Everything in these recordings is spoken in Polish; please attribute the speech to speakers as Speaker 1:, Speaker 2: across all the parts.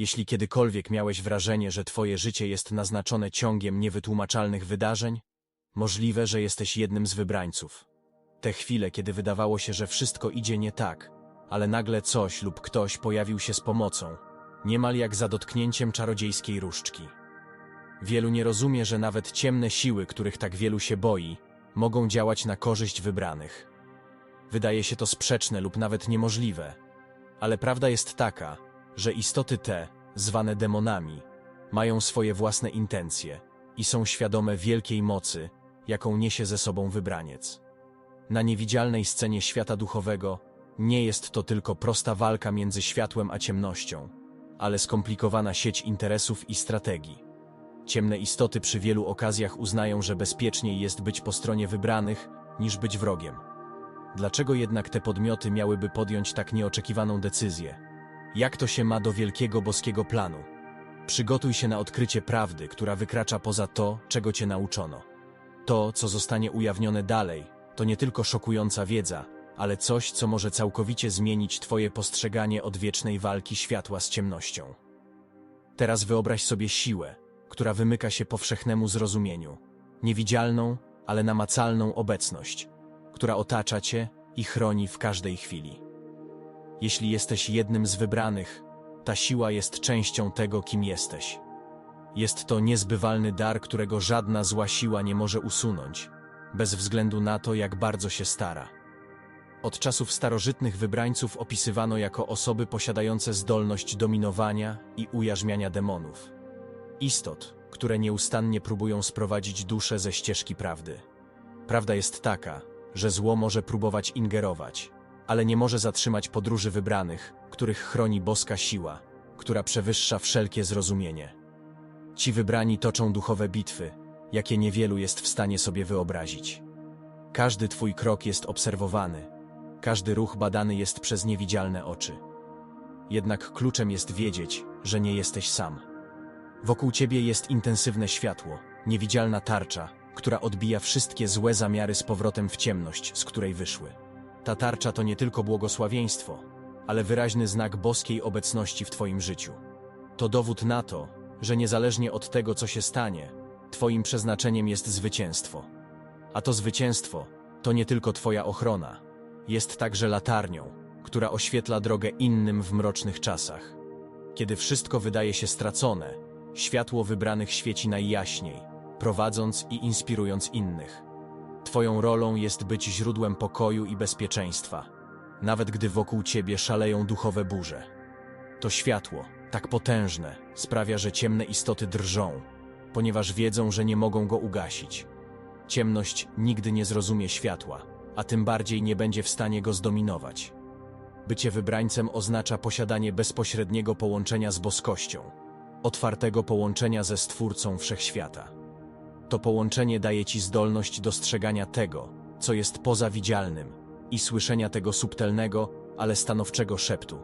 Speaker 1: Jeśli kiedykolwiek miałeś wrażenie, że twoje życie jest naznaczone ciągiem niewytłumaczalnych wydarzeń, możliwe, że jesteś jednym z wybrańców. Te chwile, kiedy wydawało się, że wszystko idzie nie tak, ale nagle coś lub ktoś pojawił się z pomocą, niemal jak za dotknięciem czarodziejskiej różdżki. Wielu nie rozumie, że nawet ciemne siły, których tak wielu się boi, mogą działać na korzyść wybranych. Wydaje się to sprzeczne lub nawet niemożliwe, ale prawda jest taka, że istoty te, zwane demonami, mają swoje własne intencje i są świadome wielkiej mocy, jaką niesie ze sobą wybraniec. Na niewidzialnej scenie świata duchowego nie jest to tylko prosta walka między światłem a ciemnością, ale skomplikowana sieć interesów i strategii. Ciemne istoty przy wielu okazjach uznają, że bezpieczniej jest być po stronie wybranych, niż być wrogiem. Dlaczego jednak te podmioty miałyby podjąć tak nieoczekiwaną decyzję? Jak to się ma do wielkiego boskiego planu? Przygotuj się na odkrycie prawdy, która wykracza poza to, czego cię nauczono. To, co zostanie ujawnione dalej, to nie tylko szokująca wiedza, ale coś, co może całkowicie zmienić twoje postrzeganie odwiecznej walki światła z ciemnością. Teraz wyobraź sobie siłę, która wymyka się powszechnemu zrozumieniu, niewidzialną, ale namacalną obecność, która otacza cię i chroni w każdej chwili. Jeśli jesteś jednym z wybranych, ta siła jest częścią tego, kim jesteś. Jest to niezbywalny dar, którego żadna zła siła nie może usunąć, bez względu na to, jak bardzo się stara. Od czasów starożytnych wybrańców opisywano jako osoby posiadające zdolność dominowania i ujarzmiania demonów. Istot, które nieustannie próbują sprowadzić duszę ze ścieżki prawdy. Prawda jest taka, że zło może próbować ingerować, ale nie może zatrzymać podróży wybranych, których chroni boska siła, która przewyższa wszelkie zrozumienie. Ci wybrani toczą duchowe bitwy, jakie niewielu jest w stanie sobie wyobrazić. Każdy twój krok jest obserwowany, każdy ruch badany jest przez niewidzialne oczy. Jednak kluczem jest wiedzieć, że nie jesteś sam. Wokół ciebie jest intensywne światło, niewidzialna tarcza, która odbija wszystkie złe zamiary z powrotem w ciemność, z której wyszły. Ta tarcza to nie tylko błogosławieństwo, ale wyraźny znak boskiej obecności w Twoim życiu. To dowód na to, że niezależnie od tego, co się stanie, Twoim przeznaczeniem jest zwycięstwo. A to zwycięstwo to nie tylko Twoja ochrona, jest także latarnią, która oświetla drogę innym w mrocznych czasach. Kiedy wszystko wydaje się stracone, światło wybranych świeci najjaśniej, prowadząc i inspirując innych. Twoją rolą jest być źródłem pokoju i bezpieczeństwa, nawet gdy wokół ciebie szaleją duchowe burze. To światło, tak potężne, sprawia, że ciemne istoty drżą, ponieważ wiedzą, że nie mogą go ugasić. Ciemność nigdy nie zrozumie światła, a tym bardziej nie będzie w stanie go zdominować. Bycie wybrańcem oznacza posiadanie bezpośredniego połączenia z boskością, otwartego połączenia ze Stwórcą Wszechświata. To połączenie daje ci zdolność dostrzegania tego, co jest pozawidzialnym i słyszenia tego subtelnego, ale stanowczego szeptu,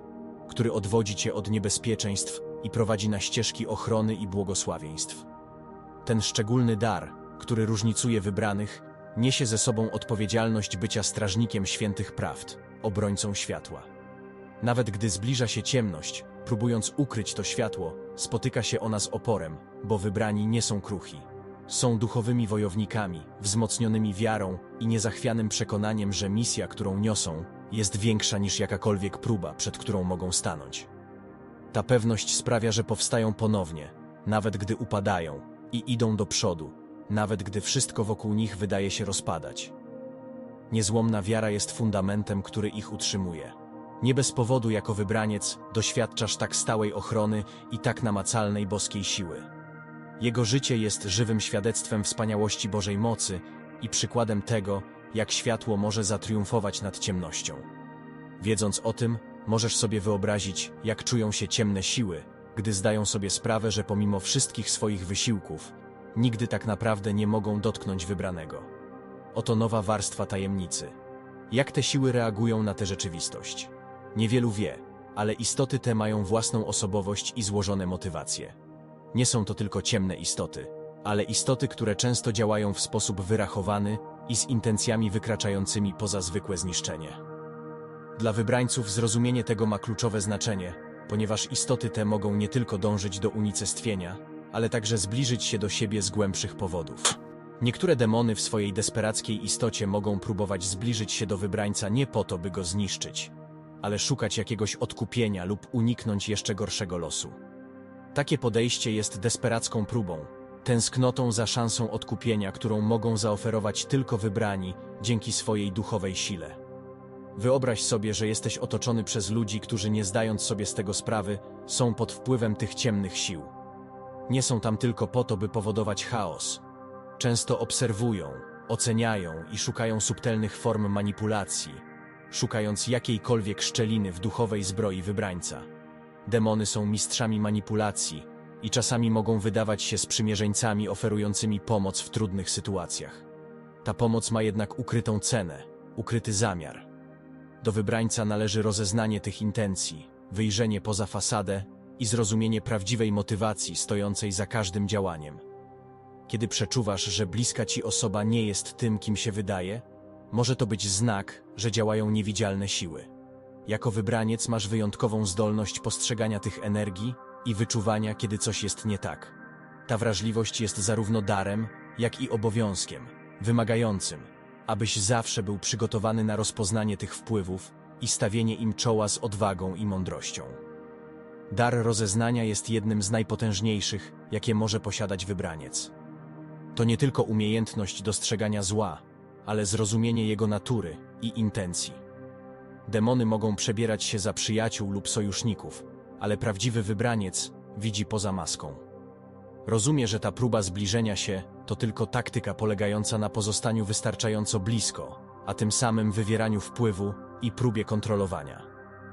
Speaker 1: który odwodzi cię od niebezpieczeństw i prowadzi na ścieżki ochrony i błogosławieństw. Ten szczególny dar, który różnicuje wybranych, niesie ze sobą odpowiedzialność bycia strażnikiem świętych prawd, obrońcą światła. Nawet gdy zbliża się ciemność, próbując ukryć to światło, spotyka się ona z oporem, bo wybrani nie są kruchi. Są duchowymi wojownikami, wzmocnionymi wiarą i niezachwianym przekonaniem, że misja, którą niosą, jest większa niż jakakolwiek próba, przed którą mogą stanąć. Ta pewność sprawia, że powstają ponownie, nawet gdy upadają, i idą do przodu, nawet gdy wszystko wokół nich wydaje się rozpadać. Niezłomna wiara jest fundamentem, który ich utrzymuje. Nie bez powodu, jako wybraniec, doświadczasz tak stałej ochrony i tak namacalnej boskiej siły. Jego życie jest żywym świadectwem wspaniałości Bożej mocy i przykładem tego, jak światło może zatriumfować nad ciemnością. Wiedząc o tym, możesz sobie wyobrazić, jak czują się ciemne siły, gdy zdają sobie sprawę, że pomimo wszystkich swoich wysiłków, nigdy tak naprawdę nie mogą dotknąć wybranego. Oto nowa warstwa tajemnicy. Jak te siły reagują na tę rzeczywistość? Niewielu wie, ale istoty te mają własną osobowość i złożone motywacje. Nie są to tylko ciemne istoty, ale istoty, które często działają w sposób wyrachowany i z intencjami wykraczającymi poza zwykłe zniszczenie. Dla wybrańców zrozumienie tego ma kluczowe znaczenie, ponieważ istoty te mogą nie tylko dążyć do unicestwienia, ale także zbliżyć się do siebie z głębszych powodów. Niektóre demony w swojej desperackiej istocie mogą próbować zbliżyć się do wybrańca nie po to, by go zniszczyć, ale szukać jakiegoś odkupienia lub uniknąć jeszcze gorszego losu. Takie podejście jest desperacką próbą, tęsknotą za szansą odkupienia, którą mogą zaoferować tylko wybrani dzięki swojej duchowej sile. Wyobraź sobie, że jesteś otoczony przez ludzi, którzy nie zdając sobie z tego sprawy, są pod wpływem tych ciemnych sił. Nie są tam tylko po to, by powodować chaos. Często obserwują, oceniają i szukają subtelnych form manipulacji, szukając jakiejkolwiek szczeliny w duchowej zbroi wybrańca. Demony są mistrzami manipulacji i czasami mogą wydawać się sprzymierzeńcami oferującymi pomoc w trudnych sytuacjach. Ta pomoc ma jednak ukrytą cenę, ukryty zamiar. Do wybrańca należy rozeznanie tych intencji, wyjrzenie poza fasadę i zrozumienie prawdziwej motywacji stojącej za każdym działaniem. Kiedy przeczuwasz, że bliska ci osoba nie jest tym, kim się wydaje, może to być znak, że działają niewidzialne siły. Jako wybraniec masz wyjątkową zdolność postrzegania tych energii i wyczuwania, kiedy coś jest nie tak. Ta wrażliwość jest zarówno darem, jak i obowiązkiem, wymagającym, abyś zawsze był przygotowany na rozpoznanie tych wpływów i stawienie im czoła z odwagą i mądrością. Dar rozeznania jest jednym z najpotężniejszych, jakie może posiadać wybraniec. To nie tylko umiejętność dostrzegania zła, ale zrozumienie jego natury i intencji. Demony mogą przebierać się za przyjaciół lub sojuszników, ale prawdziwy wybraniec widzi poza maską. Rozumie, że ta próba zbliżenia się to tylko taktyka polegająca na pozostaniu wystarczająco blisko, a tym samym wywieraniu wpływu i próbie kontrolowania.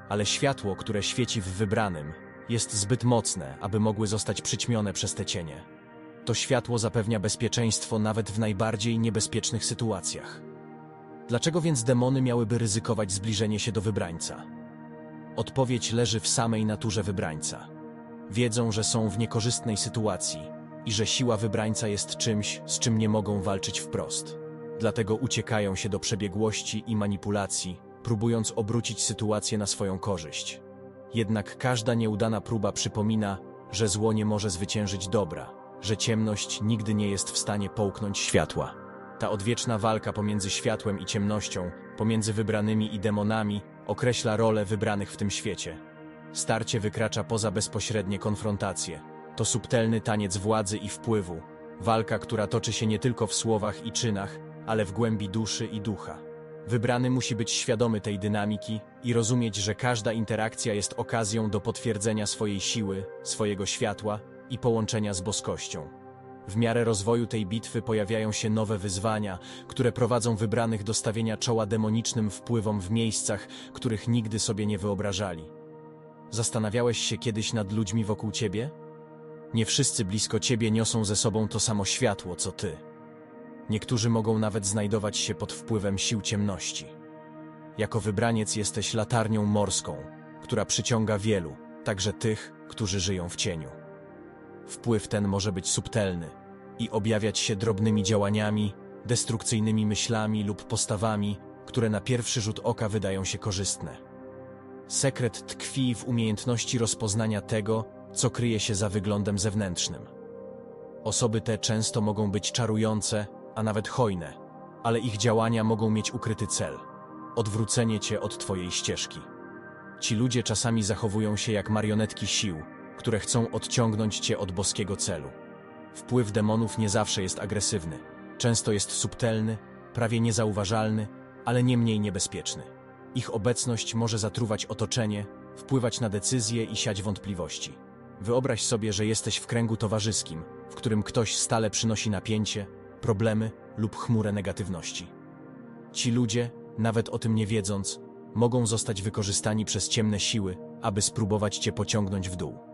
Speaker 1: Ale światło, które świeci w wybranym, jest zbyt mocne, aby mogły zostać przyćmione przez te cienie. To światło zapewnia bezpieczeństwo nawet w najbardziej niebezpiecznych sytuacjach. Dlaczego więc demony miałyby ryzykować zbliżenie się do wybrańca? Odpowiedź leży w samej naturze wybrańca. Wiedzą, że są w niekorzystnej sytuacji i że siła wybrańca jest czymś, z czym nie mogą walczyć wprost. Dlatego uciekają się do przebiegłości i manipulacji, próbując obrócić sytuację na swoją korzyść. Jednak każda nieudana próba przypomina, że zło nie może zwyciężyć dobra, że ciemność nigdy nie jest w stanie połknąć światła. Ta odwieczna walka pomiędzy światłem i ciemnością, pomiędzy wybranymi i demonami, określa rolę wybranych w tym świecie. Starcie wykracza poza bezpośrednie konfrontacje. To subtelny taniec władzy i wpływu, walka, która toczy się nie tylko w słowach i czynach, ale w głębi duszy i ducha. Wybrany musi być świadomy tej dynamiki i rozumieć, że każda interakcja jest okazją do potwierdzenia swojej siły, swojego światła i połączenia z boskością. W miarę rozwoju tej bitwy pojawiają się nowe wyzwania, które prowadzą wybranych do stawienia czoła demonicznym wpływom w miejscach, których nigdy sobie nie wyobrażali. Zastanawiałeś się kiedyś nad ludźmi wokół ciebie? Nie wszyscy blisko ciebie niosą ze sobą to samo światło, co ty. Niektórzy mogą nawet znajdować się pod wpływem sił ciemności. Jako wybraniec jesteś latarnią morską, która przyciąga wielu, także tych, którzy żyją w cieniu. Wpływ ten może być subtelny i objawiać się drobnymi działaniami, destrukcyjnymi myślami lub postawami, które na pierwszy rzut oka wydają się korzystne. Sekret tkwi w umiejętności rozpoznania tego, co kryje się za wyglądem zewnętrznym. Osoby te często mogą być czarujące, a nawet hojne, ale ich działania mogą mieć ukryty cel odwrócenie cię od twojej ścieżki. Ci ludzie czasami zachowują się jak marionetki sił, które chcą odciągnąć cię od boskiego celu. Wpływ demonów nie zawsze jest agresywny, często jest subtelny, prawie niezauważalny, ale nie mniej niebezpieczny. Ich obecność może zatruwać otoczenie, wpływać na decyzje i siać wątpliwości. Wyobraź sobie, że jesteś w kręgu towarzyskim, w którym ktoś stale przynosi napięcie, problemy lub chmurę negatywności. Ci ludzie, nawet o tym nie wiedząc, mogą zostać wykorzystani przez ciemne siły, aby spróbować cię pociągnąć w dół.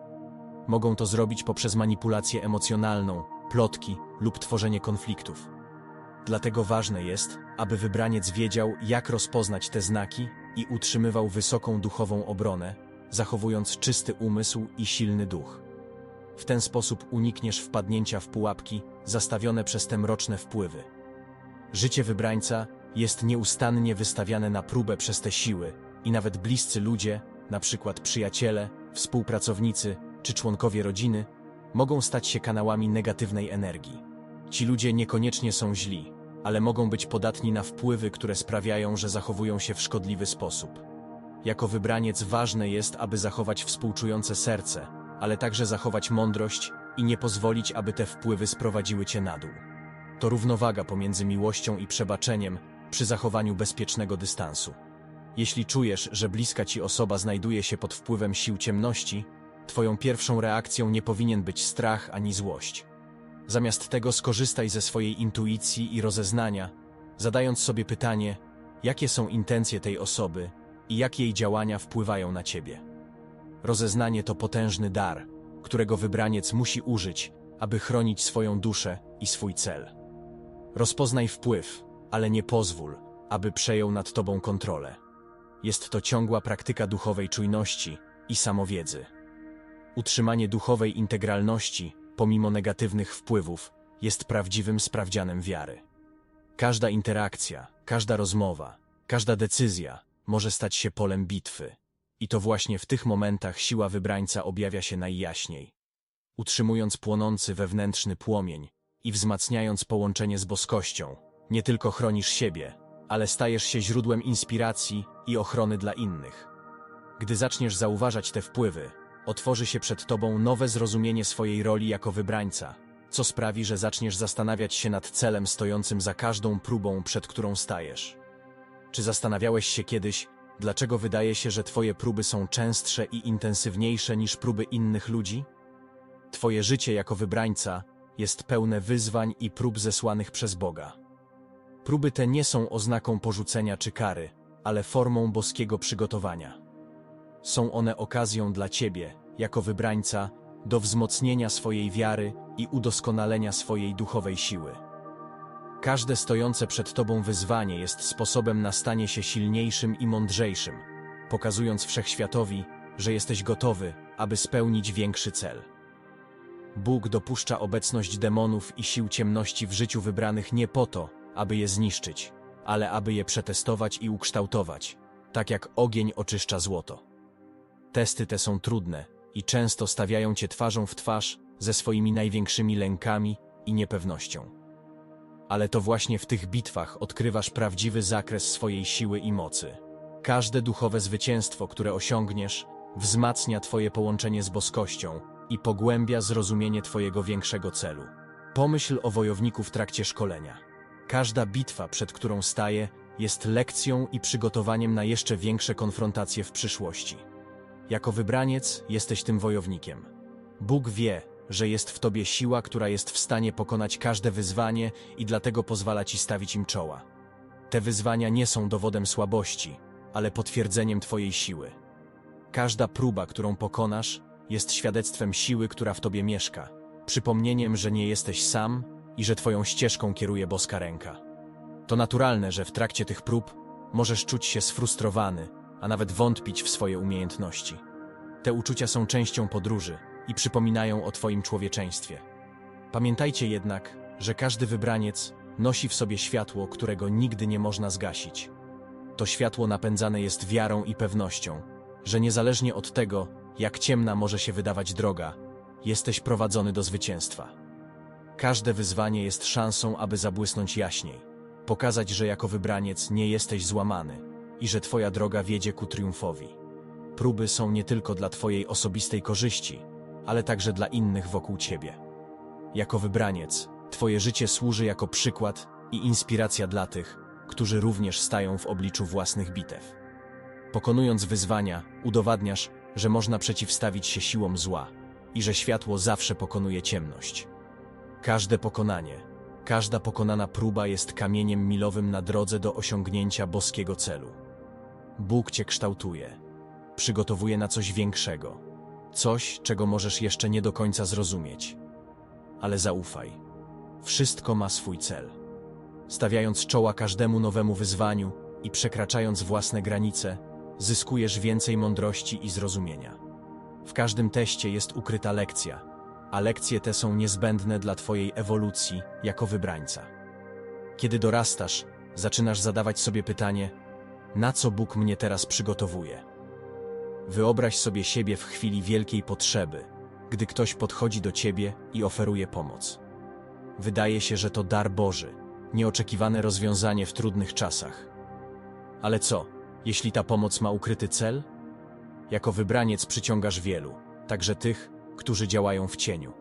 Speaker 1: Mogą to zrobić poprzez manipulację emocjonalną, plotki lub tworzenie konfliktów. Dlatego ważne jest, aby wybraniec wiedział, jak rozpoznać te znaki i utrzymywał wysoką duchową obronę, zachowując czysty umysł i silny duch. W ten sposób unikniesz wpadnięcia w pułapki zastawione przez te mroczne wpływy. Życie wybrańca jest nieustannie wystawiane na próbę przez te siły i nawet bliscy ludzie, przykład przyjaciele, współpracownicy czy członkowie rodziny mogą stać się kanałami negatywnej energii. Ci ludzie niekoniecznie są źli, ale mogą być podatni na wpływy, które sprawiają, że zachowują się w szkodliwy sposób. Jako wybraniec ważne jest, aby zachować współczujące serce, ale także zachować mądrość i nie pozwolić, aby te wpływy sprowadziły cię na dół. To równowaga pomiędzy miłością i przebaczeniem przy zachowaniu bezpiecznego dystansu. Jeśli czujesz, że bliska ci osoba znajduje się pod wpływem sił ciemności, twoją pierwszą reakcją nie powinien być strach ani złość. Zamiast tego skorzystaj ze swojej intuicji i rozeznania, zadając sobie pytanie, jakie są intencje tej osoby i jak jej działania wpływają na ciebie. Rozeznanie to potężny dar, którego wybraniec musi użyć, aby chronić swoją duszę i swój cel. Rozpoznaj wpływ, ale nie pozwól, aby przejął nad tobą kontrolę. Jest to ciągła praktyka duchowej czujności i samowiedzy. Utrzymanie duchowej integralności, pomimo negatywnych wpływów, jest prawdziwym sprawdzianem wiary. Każda interakcja, każda rozmowa, każda decyzja może stać się polem bitwy. I to właśnie w tych momentach siła wybrańca objawia się najjaśniej. Utrzymując płonący wewnętrzny płomień i wzmacniając połączenie z boskością, nie tylko chronisz siebie, ale stajesz się źródłem inspiracji i ochrony dla innych. Gdy zaczniesz zauważać te wpływy, otworzy się przed tobą nowe zrozumienie swojej roli jako wybrańca, co sprawi, że zaczniesz zastanawiać się nad celem stojącym za każdą próbą, przed którą stajesz. Czy zastanawiałeś się kiedyś, dlaczego wydaje się, że twoje próby są częstsze i intensywniejsze niż próby innych ludzi? Twoje życie jako wybrańca jest pełne wyzwań i prób zesłanych przez Boga. Próby te nie są oznaką porzucenia czy kary, ale formą boskiego przygotowania. Są one okazją dla Ciebie, jako wybrańca, do wzmocnienia swojej wiary i udoskonalenia swojej duchowej siły. Każde stojące przed Tobą wyzwanie jest sposobem na stanie się silniejszym i mądrzejszym, pokazując wszechświatowi, że jesteś gotowy, aby spełnić większy cel. Bóg dopuszcza obecność demonów i sił ciemności w życiu wybranych nie po to, aby je zniszczyć, ale aby je przetestować i ukształtować, tak jak ogień oczyszcza złoto. Testy te są trudne i często stawiają cię twarzą w twarz ze swoimi największymi lękami i niepewnością. Ale to właśnie w tych bitwach odkrywasz prawdziwy zakres swojej siły i mocy. Każde duchowe zwycięstwo, które osiągniesz, wzmacnia Twoje połączenie z boskością i pogłębia zrozumienie Twojego większego celu. Pomyśl o wojowniku w trakcie szkolenia. Każda bitwa, przed którą staje, jest lekcją i przygotowaniem na jeszcze większe konfrontacje w przyszłości. Jako wybraniec jesteś tym wojownikiem. Bóg wie, że jest w tobie siła, która jest w stanie pokonać każde wyzwanie i dlatego pozwala ci stawić im czoła. Te wyzwania nie są dowodem słabości, ale potwierdzeniem twojej siły. Każda próba, którą pokonasz, jest świadectwem siły, która w tobie mieszka, przypomnieniem, że nie jesteś sam i że twoją ścieżką kieruje boska ręka. To naturalne, że w trakcie tych prób możesz czuć się sfrustrowany, a nawet wątpić w swoje umiejętności. Te uczucia są częścią podróży i przypominają o Twoim człowieczeństwie. Pamiętajcie jednak, że każdy wybraniec nosi w sobie światło, którego nigdy nie można zgasić. To światło napędzane jest wiarą i pewnością, że niezależnie od tego, jak ciemna może się wydawać droga, jesteś prowadzony do zwycięstwa. Każde wyzwanie jest szansą, aby zabłysnąć jaśniej, pokazać, że jako wybraniec nie jesteś złamany i że Twoja droga wiedzie ku triumfowi. Próby są nie tylko dla Twojej osobistej korzyści, ale także dla innych wokół Ciebie. Jako wybraniec, Twoje życie służy jako przykład i inspiracja dla tych, którzy również stają w obliczu własnych bitew. Pokonując wyzwania, udowadniasz, że można przeciwstawić się siłom zła i że światło zawsze pokonuje ciemność. Każde pokonanie, każda pokonana próba jest kamieniem milowym na drodze do osiągnięcia boskiego celu. Bóg Cię kształtuje, przygotowuje na coś większego, coś, czego możesz jeszcze nie do końca zrozumieć. Ale zaufaj, wszystko ma swój cel. Stawiając czoła każdemu nowemu wyzwaniu i przekraczając własne granice, zyskujesz więcej mądrości i zrozumienia. W każdym teście jest ukryta lekcja, a lekcje te są niezbędne dla Twojej ewolucji jako wybrańca. Kiedy dorastasz, zaczynasz zadawać sobie pytanie, na co Bóg mnie teraz przygotowuje? Wyobraź sobie siebie w chwili wielkiej potrzeby, gdy ktoś podchodzi do ciebie i oferuje pomoc. Wydaje się, że to dar Boży, nieoczekiwane rozwiązanie w trudnych czasach. Ale co, jeśli ta pomoc ma ukryty cel? Jako wybraniec przyciągasz wielu, także tych, którzy działają w cieniu.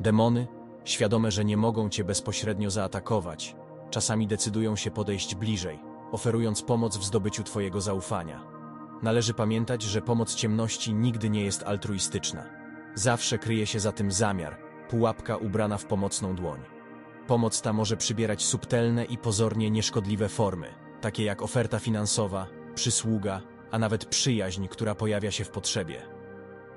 Speaker 1: Demony, świadome, że nie mogą cię bezpośrednio zaatakować, czasami decydują się podejść bliżej, oferując pomoc w zdobyciu twojego zaufania. Należy pamiętać, że pomoc ciemności nigdy nie jest altruistyczna. Zawsze kryje się za tym zamiar, pułapka ubrana w pomocną dłoń. Pomoc ta może przybierać subtelne i pozornie nieszkodliwe formy, takie jak oferta finansowa, przysługa, a nawet przyjaźń, która pojawia się w potrzebie.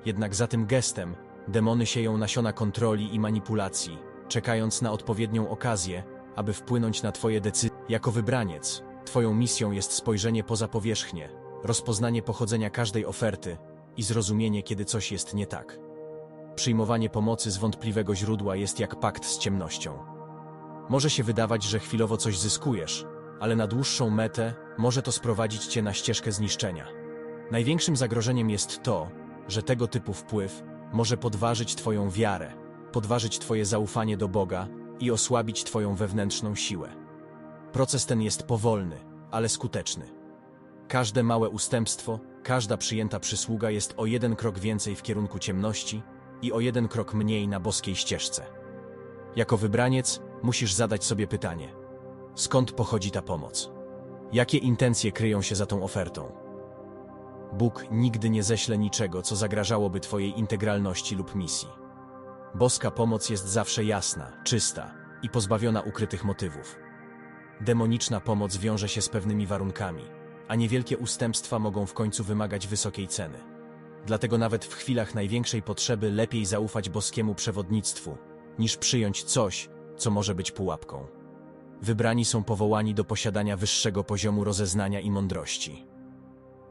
Speaker 1: Jednak za tym gestem demony sieją nasiona kontroli i manipulacji, czekając na odpowiednią okazję, aby wpłynąć na Twoje decyzje. Jako wybraniec, Twoją misją jest spojrzenie poza powierzchnię, rozpoznanie pochodzenia każdej oferty i zrozumienie, kiedy coś jest nie tak. Przyjmowanie pomocy z wątpliwego źródła jest jak pakt z ciemnością. Może się wydawać, że chwilowo coś zyskujesz, ale na dłuższą metę może to sprowadzić cię na ścieżkę zniszczenia. Największym zagrożeniem jest to, że tego typu wpływ może podważyć Twoją wiarę, podważyć Twoje zaufanie do Boga i osłabić Twoją wewnętrzną siłę. Proces ten jest powolny, ale skuteczny. Każde małe ustępstwo, każda przyjęta przysługa jest o jeden krok więcej w kierunku ciemności i o jeden krok mniej na boskiej ścieżce. Jako wybraniec musisz zadać sobie pytanie: skąd pochodzi ta pomoc? Jakie intencje kryją się za tą ofertą? Bóg nigdy nie ześle niczego, co zagrażałoby Twojej integralności lub misji. Boska pomoc jest zawsze jasna, czysta i pozbawiona ukrytych motywów. Demoniczna pomoc wiąże się z pewnymi warunkami, a niewielkie ustępstwa mogą w końcu wymagać wysokiej ceny. Dlatego nawet w chwilach największej potrzeby lepiej zaufać boskiemu przewodnictwu, niż przyjąć coś, co może być pułapką. Wybrani są powołani do posiadania wyższego poziomu rozeznania i mądrości.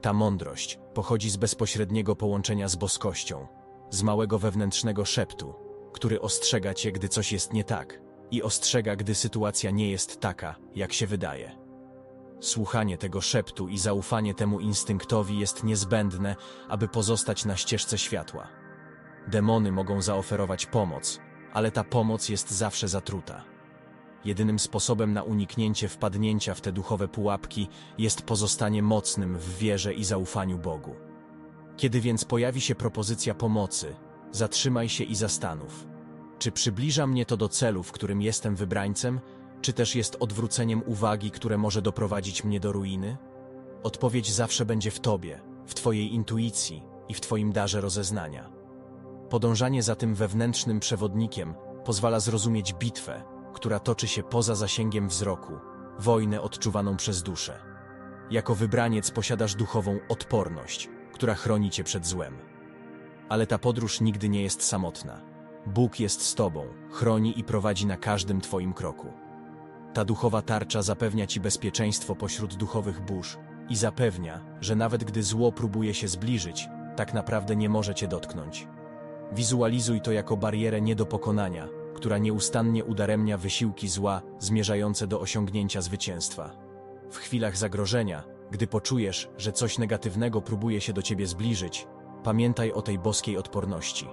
Speaker 1: Ta mądrość pochodzi z bezpośredniego połączenia z boskością, z małego wewnętrznego szeptu, który ostrzega cię, gdy coś jest nie tak i ostrzega, gdy sytuacja nie jest taka, jak się wydaje. Słuchanie tego szeptu i zaufanie temu instynktowi jest niezbędne, aby pozostać na ścieżce światła. Demony mogą zaoferować pomoc, ale ta pomoc jest zawsze zatruta. Jedynym sposobem na uniknięcie wpadnięcia w te duchowe pułapki jest pozostanie mocnym w wierze i zaufaniu Bogu. Kiedy więc pojawi się propozycja pomocy, zatrzymaj się i zastanów. Czy przybliża mnie to do celu, w którym jestem wybrańcem, czy też jest odwróceniem uwagi, które może doprowadzić mnie do ruiny? Odpowiedź zawsze będzie w Tobie, w Twojej intuicji i w Twoim darze rozeznania. Podążanie za tym wewnętrznym przewodnikiem pozwala zrozumieć bitwę, która toczy się poza zasięgiem wzroku, wojnę odczuwaną przez duszę. Jako wybraniec posiadasz duchową odporność, która chroni cię przed złem. Ale ta podróż nigdy nie jest samotna. Bóg jest z tobą, chroni i prowadzi na każdym twoim kroku. Ta duchowa tarcza zapewnia ci bezpieczeństwo pośród duchowych burz i zapewnia, że nawet gdy zło próbuje się zbliżyć, tak naprawdę nie może cię dotknąć. Wizualizuj to jako barierę nie do pokonania, która nieustannie udaremnia wysiłki zła zmierzające do osiągnięcia zwycięstwa. W chwilach zagrożenia, gdy poczujesz, że coś negatywnego próbuje się do ciebie zbliżyć, pamiętaj o tej boskiej odporności.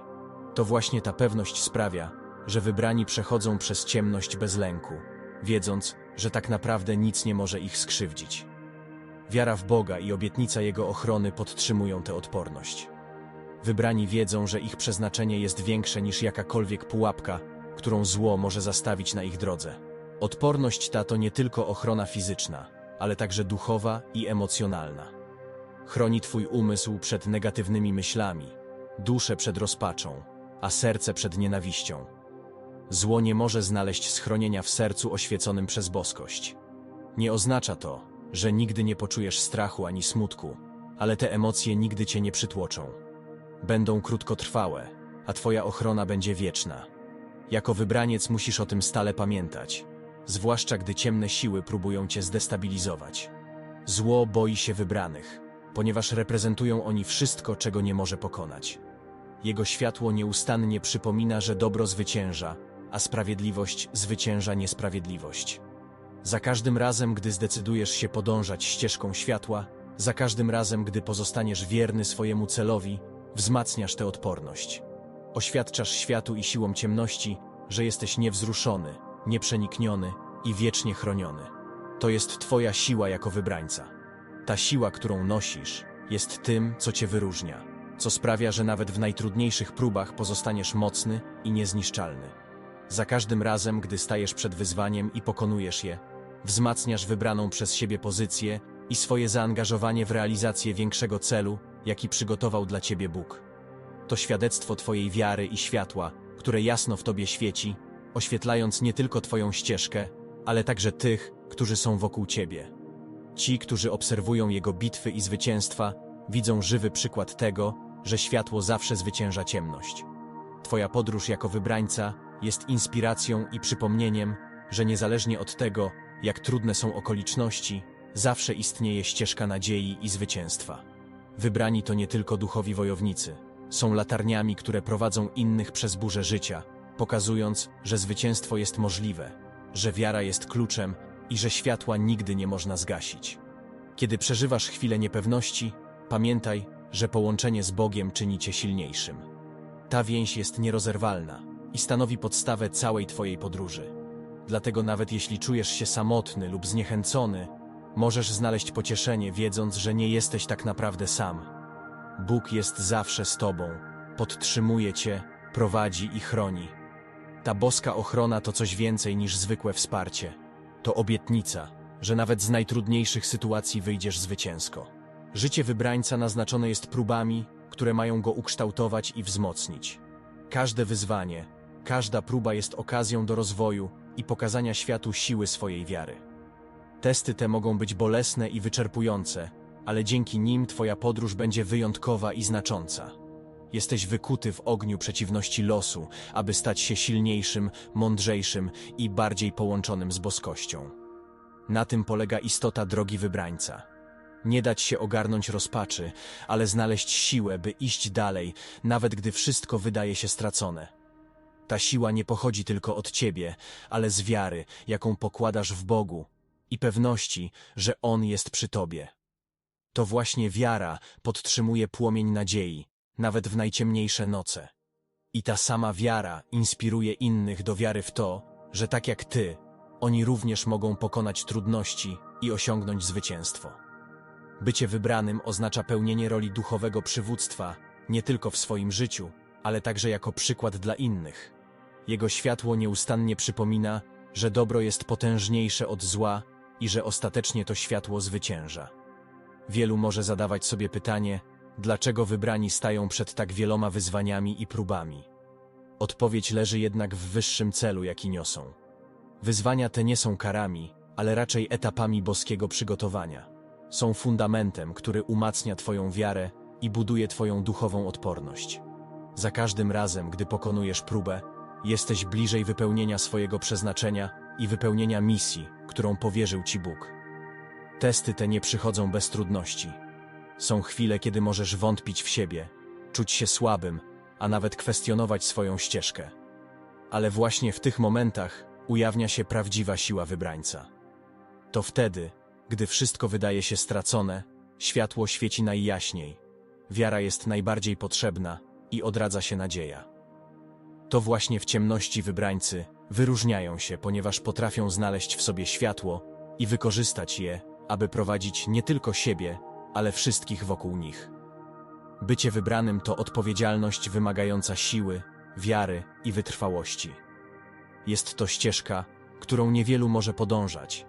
Speaker 1: To właśnie ta pewność sprawia, że wybrani przechodzą przez ciemność bez lęku, wiedząc, że tak naprawdę nic nie może ich skrzywdzić. Wiara w Boga i obietnica Jego ochrony podtrzymują tę odporność. Wybrani wiedzą, że ich przeznaczenie jest większe niż jakakolwiek pułapka, którą zło może zastawić na ich drodze. Odporność ta to nie tylko ochrona fizyczna, ale także duchowa i emocjonalna. Chroni Twój umysł przed negatywnymi myślami, duszę przed rozpaczą, a serce przed nienawiścią. Zło nie może znaleźć schronienia w sercu oświeconym przez boskość. Nie oznacza to, że nigdy nie poczujesz strachu ani smutku, ale te emocje nigdy cię nie przytłoczą. Będą krótkotrwałe, a Twoja ochrona będzie wieczna. Jako wybraniec musisz o tym stale pamiętać, zwłaszcza gdy ciemne siły próbują cię zdestabilizować. Zło boi się wybranych, ponieważ reprezentują oni wszystko, czego nie może pokonać. Jego światło nieustannie przypomina, że dobro zwycięża, a sprawiedliwość zwycięża niesprawiedliwość. Za każdym razem, gdy zdecydujesz się podążać ścieżką światła, Za każdym razem, gdy pozostaniesz wierny swojemu celowi, wzmacniasz tę odporność. Oświadczasz światu i siłom ciemności, że jesteś niewzruszony, nieprzenikniony i wiecznie chroniony. To jest Twoja siła jako wybrańca. Ta siła, którą nosisz, jest tym, co Cię wyróżnia, co sprawia, że nawet w najtrudniejszych próbach pozostaniesz mocny i niezniszczalny. Za każdym razem, gdy stajesz przed wyzwaniem i pokonujesz je, wzmacniasz wybraną przez siebie pozycję i swoje zaangażowanie w realizację większego celu, jaki przygotował dla Ciebie Bóg. To świadectwo Twojej wiary i światła, które jasno w Tobie świeci, oświetlając nie tylko Twoją ścieżkę, ale także tych, którzy są wokół Ciebie. Ci, którzy obserwują Jego bitwy i zwycięstwa, widzą żywy przykład tego, że światło zawsze zwycięża ciemność. Twoja podróż jako wybrańca jest inspiracją i przypomnieniem, że niezależnie od tego, jak trudne są okoliczności, zawsze istnieje ścieżka nadziei i zwycięstwa. Wybrani to nie tylko duchowi wojownicy, są latarniami, które prowadzą innych przez burzę życia, pokazując, że zwycięstwo jest możliwe, że wiara jest kluczem i że światła nigdy nie można zgasić. Kiedy przeżywasz chwilę niepewności, pamiętaj, że połączenie z Bogiem czyni cię silniejszym. Ta więź jest nierozerwalna i stanowi podstawę całej Twojej podróży. Dlatego nawet jeśli czujesz się samotny lub zniechęcony, możesz znaleźć pocieszenie, wiedząc, że nie jesteś tak naprawdę sam. Bóg jest zawsze z Tobą, podtrzymuje Cię, prowadzi i chroni. Ta boska ochrona to coś więcej niż zwykłe wsparcie. To obietnica, że nawet z najtrudniejszych sytuacji wyjdziesz zwycięsko. Życie wybrańca naznaczone jest próbami, które mają go ukształtować i wzmocnić. Każde wyzwanie, każda próba jest okazją do rozwoju i pokazania światu siły swojej wiary. Testy te mogą być bolesne i wyczerpujące, ale dzięki nim Twoja podróż będzie wyjątkowa i znacząca. Jesteś wykuty w ogniu przeciwności losu, aby stać się silniejszym, mądrzejszym i bardziej połączonym z boskością. Na tym polega istota drogi wybrańca. Nie dać się ogarnąć rozpaczy, ale znaleźć siłę, by iść dalej, nawet gdy wszystko wydaje się stracone. Ta siła nie pochodzi tylko od ciebie, ale z wiary, jaką pokładasz w Bogu i pewności, że On jest przy tobie. To właśnie wiara podtrzymuje płomień nadziei, nawet w najciemniejsze noce. I ta sama wiara inspiruje innych do wiary w to, że tak jak ty, oni również mogą pokonać trudności i osiągnąć zwycięstwo. Bycie wybranym oznacza pełnienie roli duchowego przywództwa nie tylko w swoim życiu, ale także jako przykład dla innych. Jego światło nieustannie przypomina, że dobro jest potężniejsze od zła i że ostatecznie to światło zwycięża. Wielu może zadawać sobie pytanie, dlaczego wybrani stają przed tak wieloma wyzwaniami i próbami. Odpowiedź leży jednak w wyższym celu, jaki niosą. Wyzwania te nie są karami, ale raczej etapami boskiego przygotowania. Są fundamentem, który umacnia Twoją wiarę i buduje Twoją duchową odporność. Za każdym razem, gdy pokonujesz próbę, jesteś bliżej wypełnienia swojego przeznaczenia i wypełnienia misji, którą powierzył Ci Bóg. Testy te nie przychodzą bez trudności. Są chwile, kiedy możesz wątpić w siebie, czuć się słabym, a nawet kwestionować swoją ścieżkę. Ale właśnie w tych momentach ujawnia się prawdziwa siła wybrańca. To wtedy, gdy wszystko wydaje się stracone, światło świeci najjaśniej, wiara jest najbardziej potrzebna i odradza się nadzieja. To właśnie w ciemności wybrańcy wyróżniają się, ponieważ potrafią znaleźć w sobie światło i wykorzystać je, aby prowadzić nie tylko siebie, ale wszystkich wokół nich. Bycie wybranym to odpowiedzialność wymagająca siły, wiary i wytrwałości. Jest to ścieżka, którą niewielu może podążać,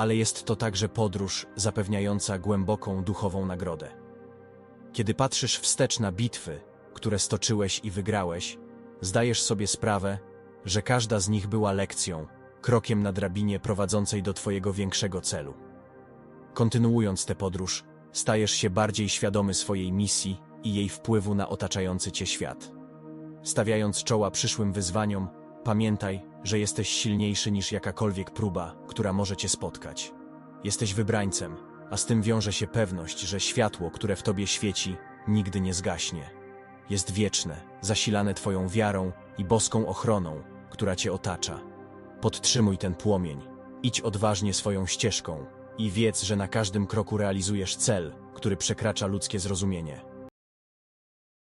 Speaker 1: ale jest to także podróż zapewniająca głęboką duchową nagrodę. Kiedy patrzysz wstecz na bitwy, które stoczyłeś i wygrałeś, zdajesz sobie sprawę, że każda z nich była lekcją, krokiem na drabinie prowadzącej do Twojego większego celu. Kontynuując tę podróż, stajesz się bardziej świadomy swojej misji i jej wpływu na otaczający Cię świat. Stawiając czoła przyszłym wyzwaniom, pamiętaj, że jesteś silniejszy niż jakakolwiek próba, która może Cię spotkać. Jesteś wybrańcem, a z tym wiąże się pewność, że światło, które w Tobie świeci, nigdy nie zgaśnie. Jest wieczne, zasilane Twoją wiarą i boską ochroną, która Cię otacza. Podtrzymuj ten płomień, idź odważnie swoją ścieżką I wiedz, że na każdym kroku realizujesz cel, który przekracza ludzkie zrozumienie.